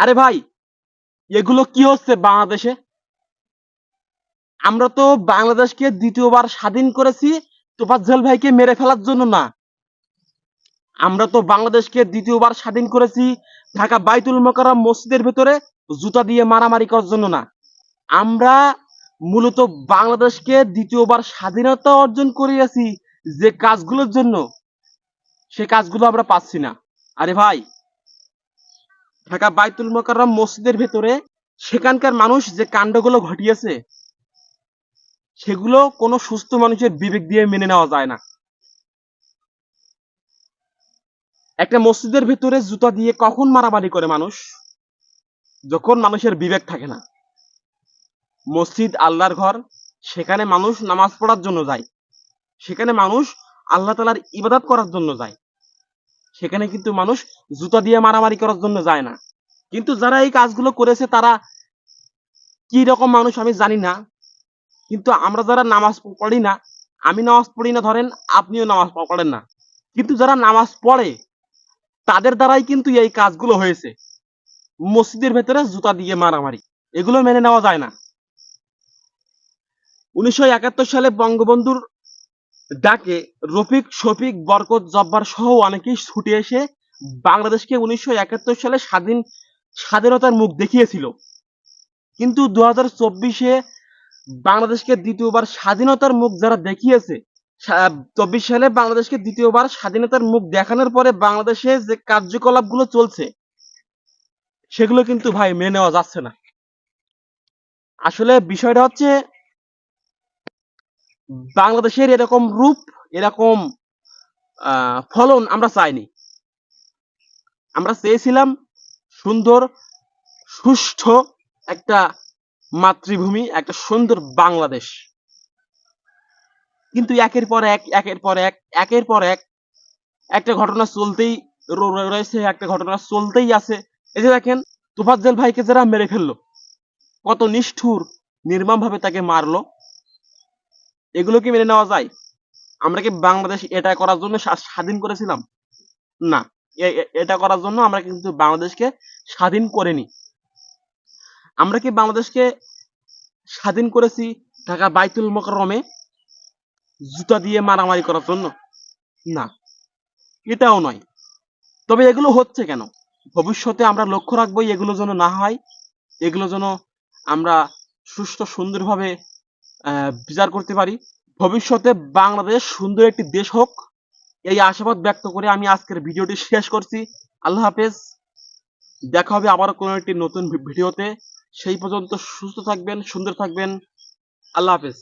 আরে ভাই, এগুলো কি হচ্ছে বাংলাদেশে? আমরা তো বাংলাদেশকে দ্বিতীয়বার স্বাধীন করেছি, তোফাজ্জল ভাইকে মেরে ফেলার জন্য না। আমরা তো বাংলাদেশকে দ্বিতীয়বার স্বাধীন করেছি ঢাকা বাইতুল মোকাররম মসজিদের ভেতরে জুতা দিয়ে মারামারি করার জন্য না। আমরা মূলত বাংলাদেশকে দ্বিতীয়বার স্বাধীনতা অর্জন করিয়াছি যে কাজগুলোর জন্য, সে কাজগুলো আমরা পাচ্ছি না। আরে ভাই ঢাকা বাইতুল মোকাররম মসজিদের ভেতরে সেখানকার মানুষ যে কাণ্ডগুলো ঘটিয়েছে, সেগুলো কোনো সুস্থ মানুষের বিবেক দিয়ে মেনে নেওয়া যায় না। একটা মসজিদের ভেতরে জুতা দিয়ে কখন মারামারি করে মানুষ? যখন মানুষের বিবেক থাকে না। মসজিদ, আল্লাহর ঘর, সেখানে মানুষ নামাজ পড়ার জন্য যায়। সেখানে মানুষ আল্লাহ তালার ইবাদত করার জন্য যায়। সেখানে কিন্তু মানুষ জুতা দিয়ে মারামারি করার জন্য যায় না। কিন্তু যারা এই কাজগুলো করেছে, তারা কি রকম মানুষ আমি জানি না। কিন্তু আমরা যারা নামাজ পড়ি না, আমি নামাজ পড়ি না, ধরেন আপনিও নামাজ পড়েন না। কিন্তু যারা নামাজ পড়ে, তাদের দ্বারাই কিন্তু এই কাজগুলো হয়েছে। মসজিদের ভেতরে জুতা দিয়ে মারামারি, এগুলো মেনে নেওয়া যায় না। উনিশশো একাত্তর সালে বঙ্গবন্ধুর ডাকে রফিক শফিক বরকত জব্বার সহ অনেকেই ছুটে এসে বাংলাদেশকে উনিশশো একাত্তর সালে স্বাধীন স্বাধীনতার মুখ দেখিয়েছিল। কিন্তু দু হাজার চব্বিশে বাংলাদেশকে দ্বিতীয়বার স্বাধীনতার মুখ যারা দেখিয়েছে চব্বিশ সালে বাংলাদেশকে দ্বিতীয়বার স্বাধীনতার মুখ দেখানোর পরে বাংলাদেশে যে কার্যকলাপগুলো চলছে, সেগুলো কিন্তু ভাই মেনে নেওয়া যাচ্ছে না। আসলে বিষয়টা হচ্ছে, বাংলাদেশের এরকম রূপ, এরকম ফলন আমরা চাইনি। আমরা চেয়েছিলাম সুন্দর, সুষ্ঠ একটা মাতৃভূমি, একটা সুন্দর বাংলাদেশ। কিন্তু একের পর এক, একের পর এক, একের পর এক একটা ঘটনা চলতেই রয়েছে, একটা ঘটনা চলতেই আছে। এই যে দেখেন, তোফাজ্জল ভাইকে যারা মেরে ফেলল, কত নিষ্ঠুর নির্মম ভাবে তাকে মারলো। এগুলো কি মেনে নেওয়া যায়? আমরা কি বাংলাদেশ এটা করার জন্য স্বাধীন করেছিলাম? না। এটা করার জন্য আমরা কিন্তু বাংলাদেশকে স্বাধীন করিনি আমরা কি বাংলাদেশকে স্বাধীন করেছি ঢাকা বাইতুল মোকাররমে জুতা দিয়ে মারামারি করার জন্য? না, এটাও নয়। তবে এগুলো হচ্ছে কেন? ভবিষ্যতে আমরা লক্ষ্য রাখব এগুলো যেন না হয়, এগুলো যেন আমরা সুষ্ঠু সুন্দরভাবে বিচার করতে পারি। ভবিষ্যতে বাংলাদেশ সুন্দর একটি দেশ হোক এই আশাবাদ ব্যক্ত করে আমি আজকের ভিডিওটি শেষ করছি। আল্লাহ হাফেজ, দেখা হবে আবার কোনো একটি নতুন ভিডিওতে। সেই পর্যন্ত সুস্থ থাকবেন, সুন্দর থাকবেন। আল্লাহ হাফেজ।